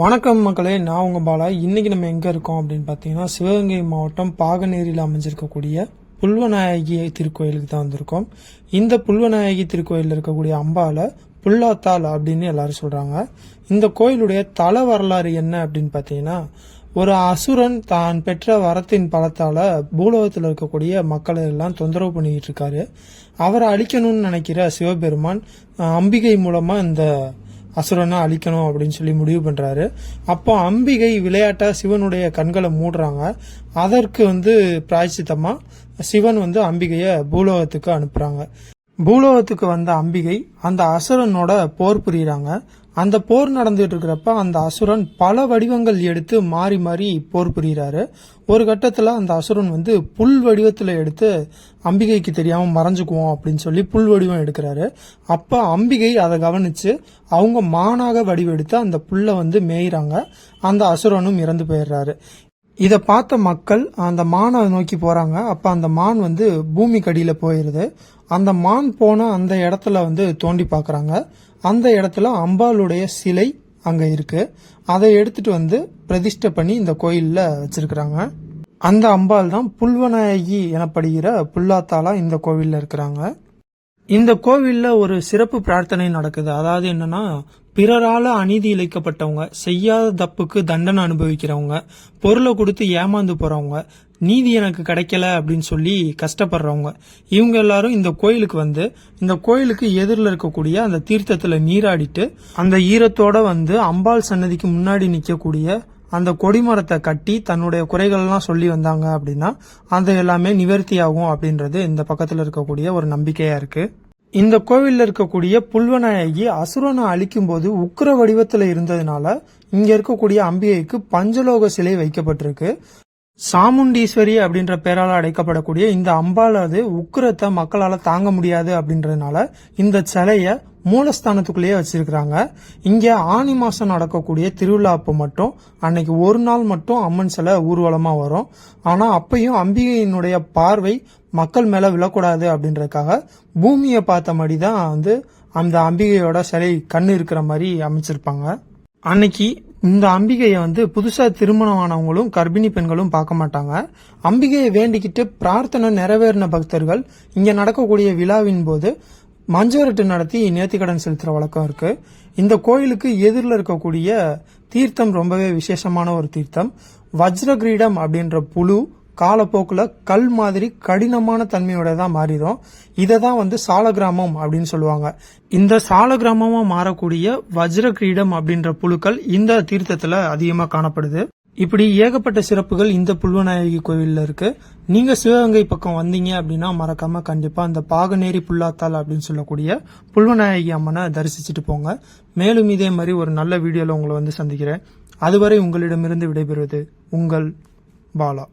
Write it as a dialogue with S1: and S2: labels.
S1: வணக்கம் மக்களே நான் உங்கள் பாலா. இன்னைக்கு நம்ம எங்கே இருக்கோம் அப்படின்னு பார்த்தீங்கன்னா சிவகங்கை மாவட்டம் பாகனேரியில் அமைஞ்சிருக்கக்கூடிய புல்வநாயகி திருக்கோயிலுக்கு தான் வந்திருக்கோம். இந்த புல்வநாயகி திருக்கோயிலில் இருக்கக்கூடிய அம்பால புல்லாத்தாள் அப்படின்னு எல்லாரும் சொல்கிறாங்க இந்த கோயிலுடைய தல வரலாறு என்ன அப்படின்னு பார்த்தீங்கன்னா ஒரு அசுரன் தான் பெற்ற வரத்தின் பலத்தால பூலோகத்தில் இருக்கக்கூடிய மக்களை எல்லாம் தொந்தரவு பண்ணிக்கிட்டு இருக்காரு. அவரை அழிக்கணும்னு நினைக்கிற சிவபெருமான் அம்பிகை மூலமா இந்த அசுரனை அழிக்கணும் அப்படின்னு சொல்லி முடிவு பண்றாரு. அப்போ அம்பிகை விளையாட்டா சிவனுடைய கண்களை மூடுறாங்க. அதற்கு வந்து பிராய்ச்சித்தமா சிவன் வந்து அம்பிகையை பூலோகத்துக்கு அனுப்புறாங்க. பூலோகத்துக்கு வந்த அம்பிகை அந்த அசுரனோட போர் புரியுறாங்க. அந்த போர் நடந்துட்டு இருக்கிறப்ப அந்த அசுரன் பல வடிவங்கள் எடுத்து மாறி மாறி போர் புரிகிறாரு. ஒரு கட்டத்தில் அந்த அசுரன் வந்து புல் வடிவத்தில் எடுத்து அம்பிகைக்கு தெரியாமல் மறைஞ்சுக்குவோம் அப்படின்னு சொல்லி புல் வடிவம் எடுக்கிறாரு. அப்போ அம்பிகை அதை கவனித்து அவங்க மானாக வடிவெடுத்து அந்த புல்லை வந்து மேயிறாங்க. அந்த அசுரனும் இறந்து போயிடுறாரு. இதை பார்த்த மக்கள் அந்த மானை நோக்கி போறாங்க. அப்ப அந்த மான் வந்து பூமி கடியில போயிருது. அந்த மான் போன அந்த இடத்துல வந்து தோண்டி பார்க்குறாங்க. அந்த இடத்துல அம்பாளுடைய சிலை அங்க இருக்கு. அதை எடுத்துட்டு வந்து பிரதிஷ்டை பண்ணி இந்த கோயில்ல வச்சிருக்கிறாங்க. அந்த அம்பாள் தான் புல்வநாயகி எனப்படுகிற புல்லாத்தாளா இந்த கோவில்ல இருக்கிறாங்க. இந்த கோவில்ல ஒரு சிறப்பு பிரார்த்தனை நடக்குது. அதாவது என்னன்னா பிறரால அநீதி இழைக்கப்பட்டவங்க செய்யாத தப்புக்கு தண்டனை அனுபவிக்கிறவங்க பொருளை கொடுத்து ஏமாந்து போறவங்க நீதி எனக்கு கிடைக்கல அப்படின்னு சொல்லி கஷ்டப்படுறவங்க இவங்க எல்லாரும் இந்த கோயிலுக்கு வந்து இந்த கோயிலுக்கு எதிரில் இருக்கக்கூடிய அந்த தீர்த்தத்துல நீராடிட்டு அந்த ஈரத்தோட வந்து அம்பாள் சன்னதிக்கு முன்னாடி நிற்கக்கூடிய அந்த கொடிமரத்தை கட்டி தன்னுடைய குறைகள்லாம் சொல்லி வந்தாங்க அப்படின்னா அது எல்லாமே நிவர்த்தி ஆகும் அப்படின்றது இந்த பக்கத்தில் இருக்கக்கூடிய ஒரு நம்பிக்கையா இருக்கு. இந்த கோவில்ல இருக்கக்கூடிய புல்வநாயகி அசுரனை அழிக்கும் போது உக்கிர வடிவத்தில் இருந்ததுனால இங்க இருக்கக்கூடிய அம்பிகைக்கு பஞ்சலோக சிலை வைக்கப்பட்டிருக்கு. சாமுண்டீஸ்வரி அப்படின்ற பெயரால் அழைக்கப்படக்கூடிய இந்த அம்பாலது உக்கிரத்தை மக்களால் தாங்க முடியாது அப்படின்றதுனால இந்த சிலையை மூலஸ்தானத்துக்குள்ளேயே வச்சிருக்கிறாங்க. இங்க ஆனி மாசம் நடக்கக்கூடிய திருவிழா அப்போ மட்டும் அன்னைக்கு ஒரு நாள் மட்டும் அம்மன் சிலை ஊர்வலமா வரும். ஆனா அப்பையும் அம்பிகையினுடைய பார்வை மக்கள் மேல விழக்கூடாது அப்படின்றதுக்காக பூமியை பார்த்த மாதிரி தான் வந்து அந்த அம்பிகையோட சிலை கண்ணு இருக்கிற மாதிரி அமைச்சிருப்பாங்க. அன்னைக்கு இந்த அம்பிகையை வந்து புதுசா திருமணமானவங்களும் கர்ப்பிணி பெண்களும் பார்க்க மாட்டாங்க. அம்பிகையை வேண்டிக்கிட்டு பிரார்த்தனை நிறைவேறின பக்தர்கள் இங்க நடக்கக்கூடிய விழாவின் போது மஞ்சவரட்டு நடத்தி நேர்த்திக்கடன் செலுத்துற வழக்கம் இருக்கு. இந்த கோயிலுக்கு எதிரில் இருக்கக்கூடிய தீர்த்தம் ரொம்பவே விசேஷமான ஒரு தீர்த்தம். வஜ்ரகிரீடம் அப்படின்ற புழு காலப்போக்கில் கல் மாதிரி கடினமான தன்மையோட தான் மாறிடும். இதை தான் வந்து சாலகிராமம் அப்படின்னு சொல்லுவாங்க. இந்த சாலகிராமமாக மாறக்கூடிய வஜ்ர கிரீடம் அப்படின்ற புழுக்கள் இந்த தீர்த்தத்தில் அதிகமாக காணப்படுது. இப்படி ஏகப்பட்ட சிறப்புகள் இந்த புல்வநாயகி கோவிலில் இருக்கு. நீங்க சிவகங்கை பக்கம் வந்தீங்க அப்படின்னா மறக்காம கண்டிப்பா அந்த பாகநேரி புல்லாத்தாள் அப்படின்னு சொல்லக்கூடிய புல்வநாயகி அம்மனை தரிசிச்சுட்டு போங்க. மேலும் இதே மாதிரி ஒரு நல்ல வீடியோல உங்களை வந்து சந்திக்கிறேன். அதுவரை உங்களிடமிருந்து விடைபெறுவது உங்கள் பாலா.